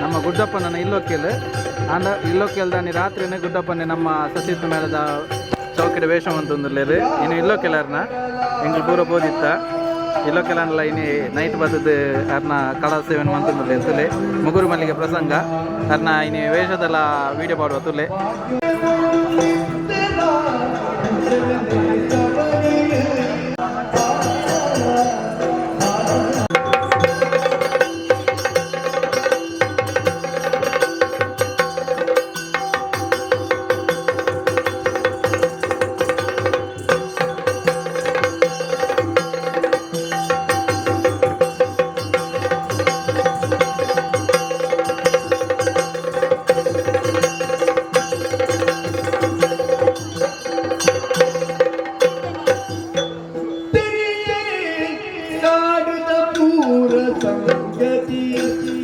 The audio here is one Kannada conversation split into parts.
ನಮ್ಮ ಗುಡ್ಡಪ್ಪನ ಇಲ್ಲೊಕ್ಕೆಲ್ ಅಂದ ಇಲ್ಲೊಕ್ಕೆಲ್ ದಾನಿ ರಾತ್ರಿನೇ ಗುಡ್ಡಪ್ಪನೆ ನಮ್ಮ ಸತೀತ್ ಮೇಲದ ಚೌಕಡೆ ವೇಷ ಅಂತಂದಿರ್ಲೇರು ಇನ್ನು ಇಲ್ಲೊಕ್ಕೆಲಾರ್ನ ದೂರ ಪೂರ ಇಲ್ಲೋ ಕೆಲನಲ್ಲ ಇನ್ನು ನೈಟ್ ಬರ್ತದ ಅರ್ನ ಕಲಾ ಸೇವನ್ ಮಂತಂದಿರ್ಲೆ ತುಲೆ ಮುಗುರು ಮಲ್ಲಿಗೆ ಪ್ರಸಂಗ. ಅರ್ನ ಇನ್ನು ವೇಷದೆಲ್ಲ ವಿಡಿಯೋ ಮಾಡುವ ತುಲೆ ಪೂರ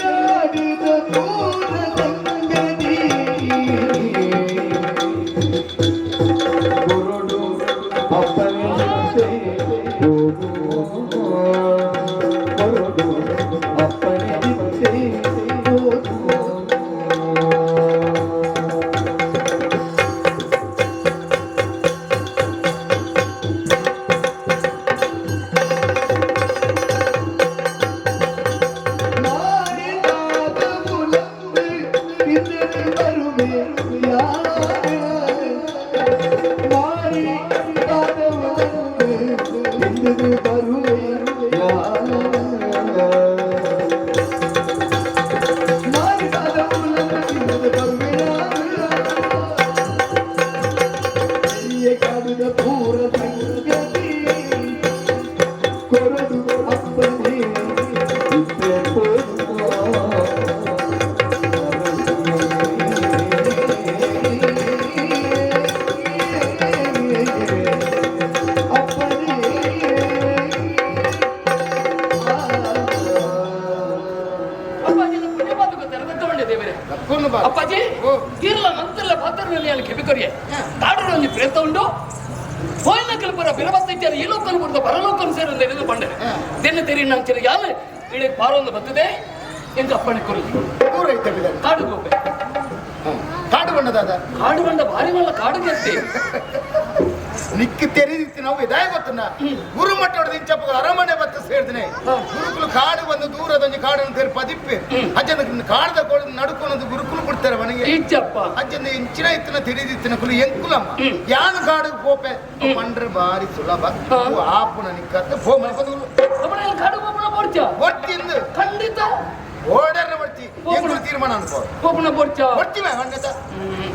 ತೆರೆಗಾಡಿದ ಪೂರ ಅಪ್ಪಾಜಿ ತೀರ್ಲ ಮಂತ್ರಲ್ಲ ಪಾತ್ರದಲ್ಲಿ ಅಲ್ಲಿ ಕೆಬಿಕೊರಿಯ ತಾಡರು ಒಂದು ಪ್ರೇತ ಉಂಡು. ಹೋಯ್ನ ಕಲ್ಪರ ಬಿರಬತ್ತೈತ್ಯಾರ ಈ ಲೋಕನ ಬಿಡ್ದ ಪರಲೋಕನ ಸೇರಿ ಎಳೆದು ಬಂಡೆ. ದೆನ್ನ ತೆರಿ ಚೆರಿ ಯಾಲ ಇಳಿ ಪಾರೊಂದು ಬರ್ತದೆ. ಎಂದು ಅಪ್ಪಣೆ ಕೊರಲಿ ದೂರ ಐತೆ ಕಾಡು ಗೋಪೆ ಕಾಡು ಬಣ್ಣದಾದ. ಕಾಡು ಬಣ್ಣ ಭಾರಿ ಮಲ್ಲ ಕಾಡು ಗೆದ್ದೆ ನಿಕ್ಕು ತೆರೀದಿತ್ತು ನಾವು ಇದಾಯ ಗೊತ್ತನ್ನ ಗುರು ಮಟ್ಟ ಹೊಡೆದು ಇಂಚಪ್ಪ ಅರಮನೆ ಬತ್ತ ಸೇರ್ದಿನಿ. ಗುರುಕುಲು ಕಾಡು ಬಂದು ದೂರದೊಂದು ಕಾಡನ್ನು ತೆರಿ ಪದಿಪ್ಪೆ. ಅಜ್ಜನ ಕಾಡದ ಕೋಳ ನಡ್ಕೊಂಡು ಗುರುಕುಲು ಬಿಡ್ತಾರೆ ಮನೆಗೆ. ಅಜ್ಜನ ಇಂಚಿನ ಇತ್ತಿನ ತಿಳಿದಿತ್ತಿನ ಕುಲು ಎಂಕುಲಮ್ಮ. ಯಾನು ಕಾಡು ಪೋಪೆ ಮಂಡ್ರೆ ಬಾರಿ ಸುಲಭ. ಆಪುನ ನಿಕ್ಕತ್ತ ಪೋ ಮಲ್ಪದು ಅಪ್ಪಣೆ ಕಾಡು ಗೋಪನ ಖಂಡಿತ. ಓಡರ್ನ ಬರ್ತಿ ಎಂಕುಲು ತೀರ್ಮಾನ ಅನ್ಕೋ ಗೋಪನ ಬೋರ್ಚ ಬರ್ತೀವಿ ಹಂಗತ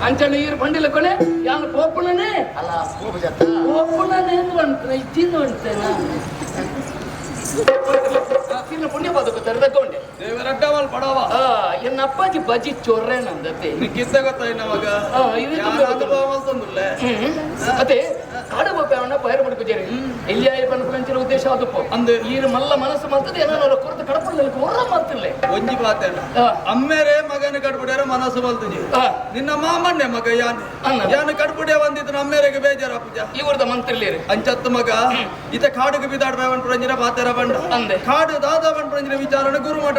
ಅಂಚನ ಈರು ಬಂಡಿಲ್ಲ ಕೊನೆ ಯಾನು ಪೋಪಣನೇ ಅಲ್ಲ ಪೋಪ ಜತ್ತ ಪೋಪಣನೇ ಎಂದು ಬಂತ ಇಚ್ಚಿಂದ ಬಂತೇನಾ ಚಿನ್ನ ಪುಣ್ಯ ಬದುಕು ತೆರೆದಕೊಂಡೆ ದೇವರಡ್ಡವಲ್ ಪಡವ ಆ ಎನ್ನ ಅಪ್ಪಾಜಿ ಬಜಿ ಚೊರ್ರೆ ನಂದತೆ ನಿಕ್ಕಿದ್ದ ಗೊತ್ತಾಯಿ ನಮಗ ಆ, ಇದು ತುಂಬ ಗೊತ್ತು. ತಂದುಲ್ಲ ಅದೇ ಕಾಡು ಅವನ ಪೈರು ಮಾಡ್ಕೊಜೇರಿ ಇಲ್ಲಿ ಆಯ್ತು ಪಂಚಲ ಅದಪ್ಪ ಅಂದು ಈರು ಮಲ್ಲ ಮನಸ್ಸು ಮಾತದ ಏನಾರ ಕೊರತೆ ಕಡಪಲ್ಲಿ ಹೊರ ಮಾಡ್ತಿಲ್ಲ ಒಂಜಿ ಪಾತೇನ ಅಮ್ಮೇರೆ ಮಗನ ಕಡ್ಬಿಡ್ಯಾರ ಮನಸ್ಸು ಬಲ್ತುಜಿ ನಿನ್ನ ಮಾಮಣ್ಣೆ ಮಗ ಯಾನ್. ಯಾನ್ ಕಡ್ಬಿಡ್ಯ ಒಂದಿತ್ತು ಅಮ್ಮೇರೆಗೆ ಬೇಜಾರ ಪೂಜಾ? ಇವ್ರದ ಮಂತ್ರಿಲೇರಿ. ಅಂಚತ್ತು ಮಗ ಇತ ಕಾಡುಗೆ ಬಿದಾಡ್ ಬಂಡ್ರಂಜಿನ ಪಾತೆರ ಬಂಡ. ಅಂದೆ. ಕಾಡು ದಾದ ಬಂಡ್ರಂಜಿನ ವಿಚಾರಣೆ ಗುರು ಮಠ